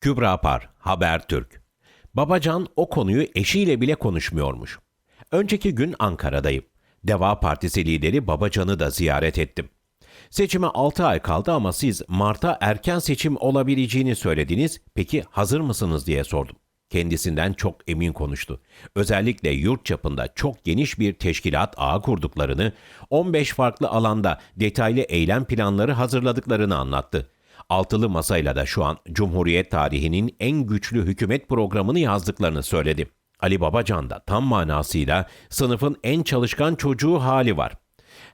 Kübra Par, Habertürk. Babacan o konuyu eşiyle bile konuşmuyormuş. Önceki gün Ankara'dayım. Deva Partisi lideri Babacan'ı da ziyaret ettim. Seçime 6 ay kaldı ama siz Mart'a erken seçim olabileceğini söylediniz. Peki hazır mısınız diye sordum. Kendisinden çok emin konuştu. Özellikle yurt çapında çok geniş bir teşkilat ağı kurduklarını, 15 farklı alanda detaylı eylem planları hazırladıklarını anlattı. Altılı masayla da şu an Cumhuriyet tarihinin en güçlü hükümet programını yazdıklarını söyledi. Ali Babacan da tam manasıyla sınıfın en çalışkan çocuğu hali var.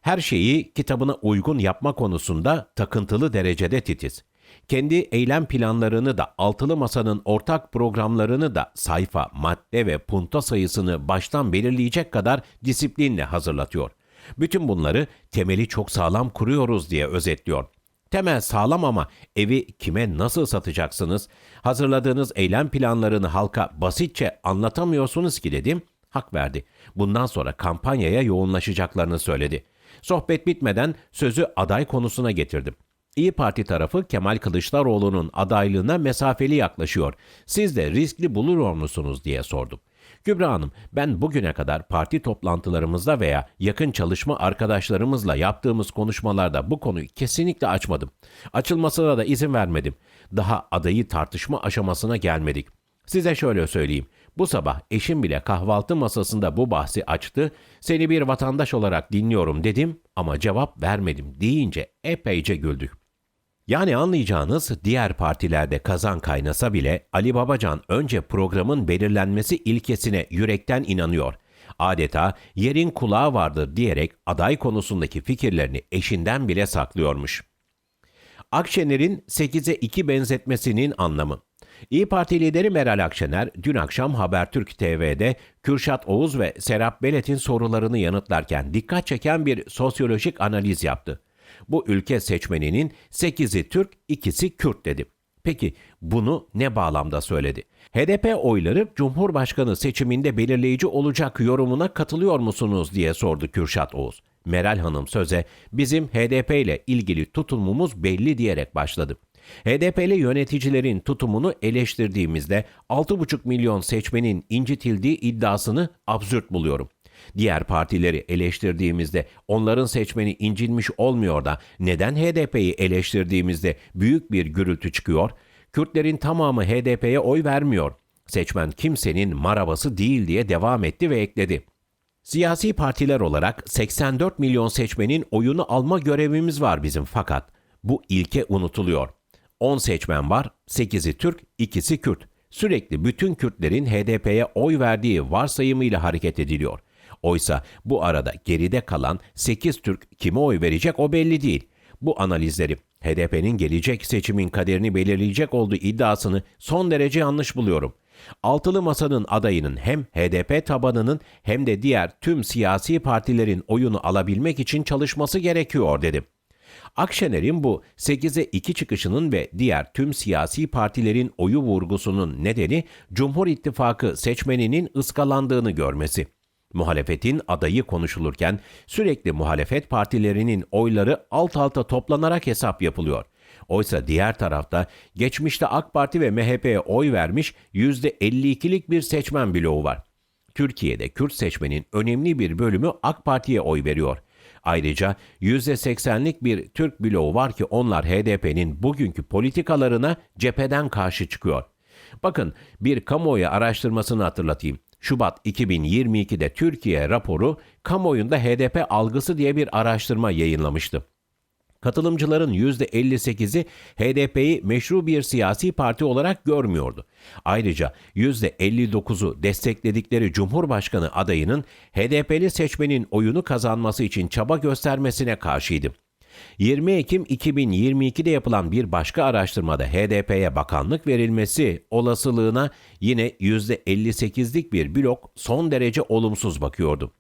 Her şeyi kitabına uygun yapma konusunda takıntılı derecede titiz. Kendi eylem planlarını da altılı masanın ortak programlarını da sayfa, madde ve punto sayısını baştan belirleyecek kadar disiplinle hazırlatıyor. Bütün bunları temeli çok sağlam kuruyoruz diye özetliyor. Temel sağlam ama evi kime nasıl satacaksınız? Hazırladığınız eylem planlarını halka basitçe anlatamıyorsunuz ki dedim. Hak verdi. Bundan sonra kampanyaya yoğunlaşacaklarını söyledi. Sohbet bitmeden sözü aday konusuna getirdim. İyi Parti tarafı Kemal Kılıçdaroğlu'nun adaylığına mesafeli yaklaşıyor. Siz de riskli buluyor musunuz diye sordum. Kübra Hanım, ben bugüne kadar parti toplantılarımızda veya yakın çalışma arkadaşlarımızla yaptığımız konuşmalarda bu konuyu kesinlikle açmadım. Açılmasına da izin vermedim. Daha adayı tartışma aşamasına gelmedik. Size şöyle söyleyeyim. Bu sabah eşim bile kahvaltı masasında bu bahsi açtı. Seni bir vatandaş olarak dinliyorum dedim ama cevap vermedim deyince epeyce güldük. Yani anlayacağınız diğer partilerde kazan kaynasa bile Ali Babacan önce programın belirlenmesi ilkesine yürekten inanıyor. Adeta yerin kulağı vardır diyerek aday konusundaki fikirlerini eşinden bile saklıyormuş. Akşener'in 8'e 2 benzetmesinin anlamı. İyi Parti lideri Meral Akşener dün akşam Habertürk TV'de Kürşat Oğuz ve Serap Belet'in sorularını yanıtlarken dikkat çeken bir sosyolojik analiz yaptı. Bu ülke seçmeninin 8'i Türk, ikisi Kürt dedi. Peki bunu ne bağlamda söyledi? HDP oyları Cumhurbaşkanı seçiminde belirleyici olacak yorumuna katılıyor musunuz diye sordu Kürşat Oğuz. Meral Hanım söze bizim HDP ile ilgili tutumumuz belli diyerek başladı. HDP'li yöneticilerin tutumunu eleştirdiğimizde 6,5 milyon seçmenin incitildiği iddiasını absürt buluyorum. Diğer partileri eleştirdiğimizde onların seçmeni incinmiş olmuyor da neden HDP'yi eleştirdiğimizde büyük bir gürültü çıkıyor? Kürtlerin tamamı HDP'ye oy vermiyor. Seçmen kimsenin marabası değil diye devam etti ve ekledi. Siyasi partiler olarak 84 milyon seçmenin oyunu alma görevimiz var bizim fakat bu ilke unutuluyor. 10 seçmen var, 8'i Türk, ikisi Kürt. Sürekli bütün Kürtlerin HDP'ye oy verdiği varsayımıyla hareket ediliyor. Oysa bu arada geride kalan 8 Türk kime oy verecek o belli değil. Bu analizleri HDP'nin gelecek seçimin kaderini belirleyecek olduğu iddiasını son derece yanlış buluyorum. Altılı Masa'nın adayının hem HDP tabanının hem de diğer tüm siyasi partilerin oyunu alabilmek için çalışması gerekiyor dedim. Akşener'in bu 8'e 2 çıkışının ve diğer tüm siyasi partilerin oyu vurgusunun nedeni Cumhur İttifakı seçmeninin ıskalandığını görmesi. Muhalefetin adayı konuşulurken sürekli muhalefet partilerinin oyları alt alta toplanarak hesap yapılıyor. Oysa diğer tarafta geçmişte AK Parti ve MHP'ye oy vermiş %52'lik bir seçmen bloğu var. Türkiye'de Kürt seçmenin önemli bir bölümü AK Parti'ye oy veriyor. Ayrıca %80'lik bir Türk bloğu var ki onlar HDP'nin bugünkü politikalarına cepheden karşı çıkıyor. Bakın bir kamuoyu araştırmasını hatırlatayım. Şubat 2022'de Türkiye raporu kamuoyunda HDP algısı diye bir araştırma yayınlamıştı. Katılımcıların %58'i HDP'yi meşru bir siyasi parti olarak görmüyordu. Ayrıca %59'u destekledikleri Cumhurbaşkanı adayının HDP'li seçmenin oyunu kazanması için çaba göstermesine karşıydı. 20 Ekim 2022'de yapılan bir başka araştırmada HDP'ye bakanlık verilmesi olasılığına yine %58'lik bir blok son derece olumsuz bakıyordu.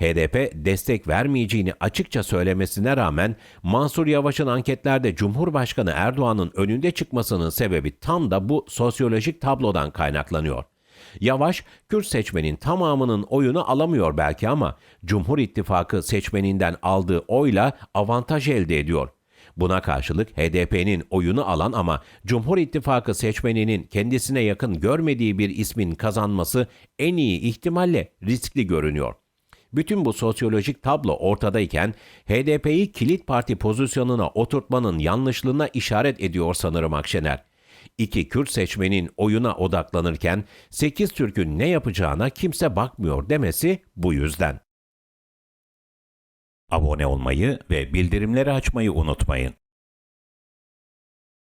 HDP destek vermeyeceğini açıkça söylemesine rağmen Mansur Yavaş'ın anketlerde Cumhurbaşkanı Erdoğan'ın önünde çıkmasının sebebi tam da bu sosyolojik tablodan kaynaklanıyor. Yavaş, Kürt seçmenin tamamının oyunu alamıyor belki ama Cumhur İttifakı seçmeninden aldığı oyla avantaj elde ediyor. Buna karşılık HDP'nin oyunu alan ama Cumhur İttifakı seçmeninin kendisine yakın görmediği bir ismin kazanması en iyi ihtimalle riskli görünüyor. Bütün bu sosyolojik tablo ortadayken HDP'yi kilit parti pozisyonuna oturtmanın yanlışlığına işaret ediyor sanırım Akşener. İki Kürt seçmenin oyuna odaklanırken 8 Türk'ün ne yapacağına kimse bakmıyor demesi bu yüzden. Abone olmayı ve bildirimleri açmayı unutmayın.